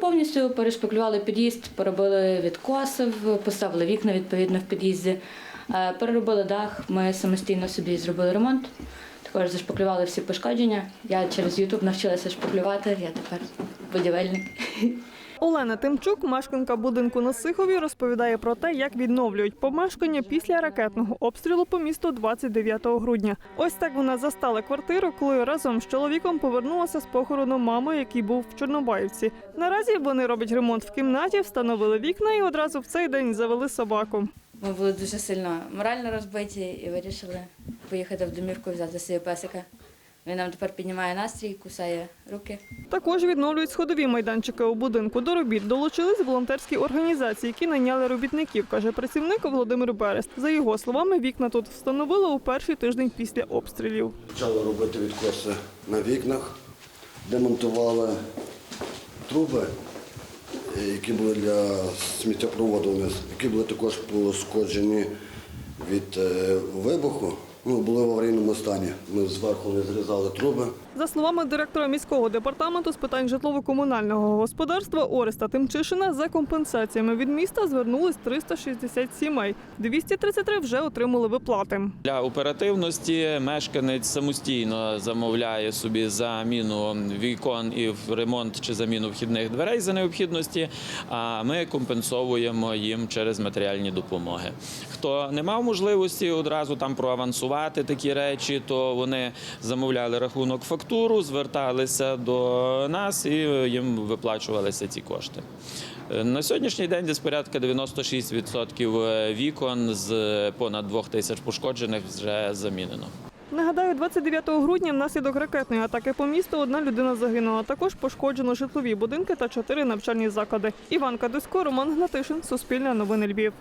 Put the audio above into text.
Повністю перешпаклювали під'їзд, поробили відкоси, поставили вікна відповідно в під'їзді, е, переробили дах. Ми самостійно собі зробили ремонт. Також зашпаклювали всі пошкодження. Я через YouTube навчилася шпаклювати, я тепер будівельник. Олена Тимчук, мешканка будинку на Сихові, розповідає про те, як відновлюють помешкання після ракетного обстрілу по місту 29 грудня. Ось так вона застала квартиру, коли разом з чоловіком повернулася з похорону мами, який був в Чорнобаївці. Наразі вони роблять ремонт в кімнаті, встановили вікна і одразу в цей день завели собаку. Ми були дуже сильно морально розбиті і вирішили поїхати в домівку, взяти собі песика. Він нам тепер піднімає настрій, кусає руки. Також відновлюють сходові майданчики у будинку. До робіт долучились волонтерські організації, які найняли робітників, каже працівник Володимир Берест. За його словами, вікна тут встановили у перший тиждень після обстрілів. Почали робити відкоси на вікнах, демонтували труби, які були для сміттєпроводу, які були також пошкоджені від е, вибуху. Ну, були в аварійному стані. Ми зверху не зрізали труби. За словами директора міського департаменту з питань житлово-комунального господарства Ореста Тимчишина, за компенсаціями від міста звернулись 360 сімей. 233 вже отримали виплати. Для оперативності мешканець самостійно замовляє собі заміну вікон і в ремонт чи заміну вхідних дверей за необхідності. А ми компенсовуємо їм через матеріальні допомоги. Хто не мав можливості одразу там проавансувати такі речі, то вони замовляли рахунок фактуру, зверталися до нас і їм виплачувалися ці кошти. Е, На сьогоднішній день десь порядка 96% вікон з понад двох тисяч пошкоджених вже замінено. Нагадаю, 29 грудня внаслідок ракетної атаки по місту одна людина загинула. Також пошкоджено житлові будинки та чотири навчальні заклади. Іван Кадусько, Роман Гнатишин, Суспільне новини Львів.